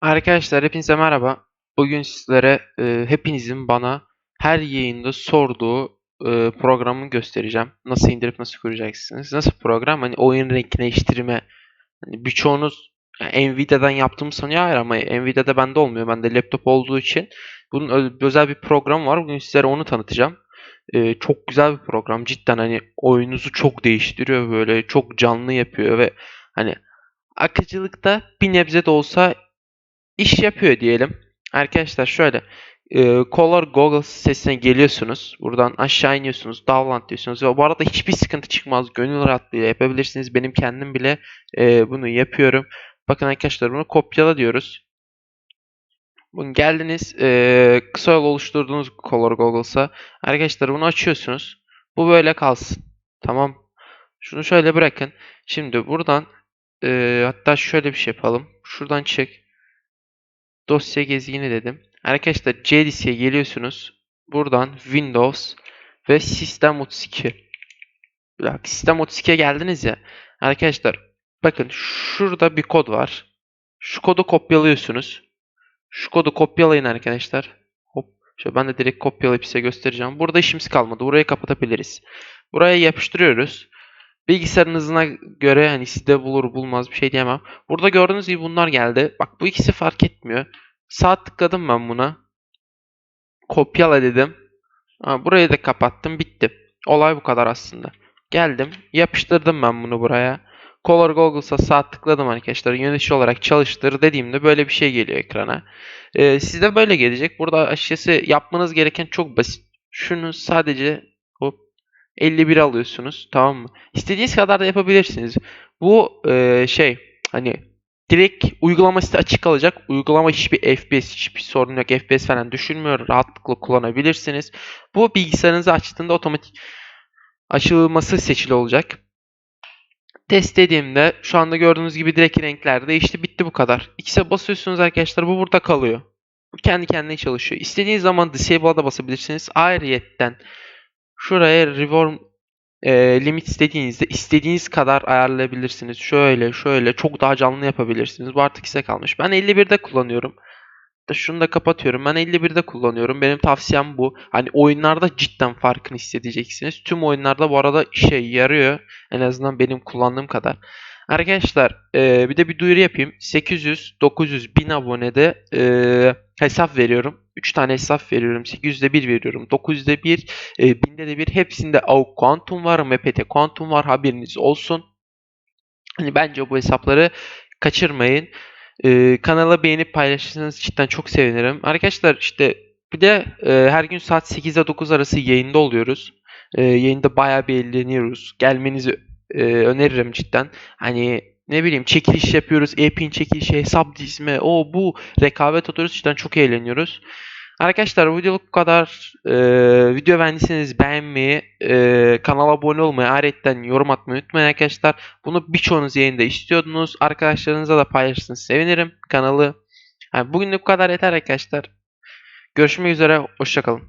Arkadaşlar hepinize merhaba. Bugün sizlere e, hepinizin bana her yayında sorduğu e, programı göstereceğim. Nasıl indirip nasıl kuracaksınız? Nasıl program? Hani oyun renkleştirme. Hani birçoğunuz yani Nvidia'dan yaptığımı sanıyor hayır ama Nvidia'da bende olmuyor. Bende laptop olduğu için bunun özel bir program var. Bugün sizlere onu tanıtacağım. E, çok güzel bir program. Cidden hani oyununuzu çok değiştiriyor böyle. Çok canlı yapıyor ve hani akıcılıkta bir nebze de olsa iş yapıyor diyelim. Arkadaşlar şöyle e, Color Goggles sitesine geliyorsunuz. Buradan aşağı iniyorsunuz. Download diyorsunuz. Ve bu arada hiçbir sıkıntı çıkmaz. Gönül rahatlığıyla yapabilirsiniz. Benim kendim bile e, bunu yapıyorum. Bakın arkadaşlar bunu kopyala diyoruz. Bunu geldiniz e, kısa yol oluşturduğunuz Color Goggles'a. Arkadaşlar bunu açıyorsunuz. Bu böyle kalsın. Tamam. Şunu şöyle bırakın. Şimdi buradan e, hatta şöyle bir şey yapalım. Şuradan çık. Dosya gezgini dedim. Arkadaşlar JDC'ye geliyorsunuz. Buradan Windows ve System 32. Bir dakika, System 32'ye geldiniz ya. Arkadaşlar bakın şurada bir kod var. Şu kodu kopyalıyorsunuz. Şu kodu kopyalayın arkadaşlar. Hop. Şöyle ben de direkt kopyalayıp size göstereceğim. Burada işimiz kalmadı. Burayı kapatabiliriz. Buraya yapıştırıyoruz. Bilgisayarın hızına göre hani sizde bulur bulmaz bir şey diyemem. Burada gördüğünüz gibi bunlar geldi. Bak bu ikisi fark etmiyor. Sağ tıkladım ben buna. Kopyala dedim. Ha, burayı da kapattım. Bitti. Olay bu kadar aslında. Geldim. Yapıştırdım ben bunu buraya. Color Goggles'a sağ tıkladım arkadaşlar. Yönetici olarak çalıştır dediğimde böyle bir şey geliyor ekrana. Ee, sizde böyle gelecek. Burada açıkçası yapmanız gereken çok basit. Şunu sadece 51 alıyorsunuz. Tamam mı? İstediğiniz kadar da yapabilirsiniz. Bu e, şey hani direkt uygulama site açık kalacak. Uygulama hiçbir FPS, hiçbir sorun yok. FPS falan düşürmüyor. Rahatlıkla kullanabilirsiniz. Bu bilgisayarınızı açtığında otomatik açılması seçili olacak. Test dediğimde şu anda gördüğünüz gibi direkt renkler değişti. Bitti bu kadar. X'e basıyorsunuz arkadaşlar. Bu burada kalıyor. Bu kendi kendine çalışıyor. İstediğiniz zaman Disable'a da basabilirsiniz. Ayrıyetten şuraya Reform e, limit istediğinizde istediğiniz kadar ayarlayabilirsiniz. Şöyle şöyle çok daha canlı yapabilirsiniz. Bu artık size kalmış. Ben 51'de kullanıyorum. Da şunu da kapatıyorum. Ben 51'de kullanıyorum. Benim tavsiyem bu. Hani oyunlarda cidden farkını hissedeceksiniz. Tüm oyunlarda bu arada işe yarıyor. En azından benim kullandığım kadar. Arkadaşlar e, bir de bir duyuru yapayım. 800, 900, 1000 abonede e, hesap veriyorum. 3 tane hesap veriyorum. 800'de 1 veriyorum. 900'de 1, e, 1000'de de 1. Hepsinde AUK Quantum var, MPT Quantum var. Haberiniz olsun. Hani bence bu hesapları kaçırmayın. Ee, kanala beğenip paylaşırsanız cidden çok sevinirim. Arkadaşlar işte bir de e, her gün saat 8 ile 9 arası yayında oluyoruz. E, yayında bayağı bir eğleniyoruz. Gelmenizi e, öneririm cidden. Hani ne bileyim çekiliş yapıyoruz. E-pin çekilişi, hesap dizme, o bu rekabet atıyoruz. Cidden çok eğleniyoruz. Arkadaşlar bu videoluk bu kadar. Ee, video beğendiyseniz beğenmeyi, e, kanala abone olmayı, ayrıca yorum atmayı unutmayın arkadaşlar. Bunu birçoğunuz yayında istiyordunuz. Arkadaşlarınıza da paylaşırsanız sevinirim kanalı. Yani bugünlük bu kadar yeter arkadaşlar. Görüşmek üzere. Hoşçakalın.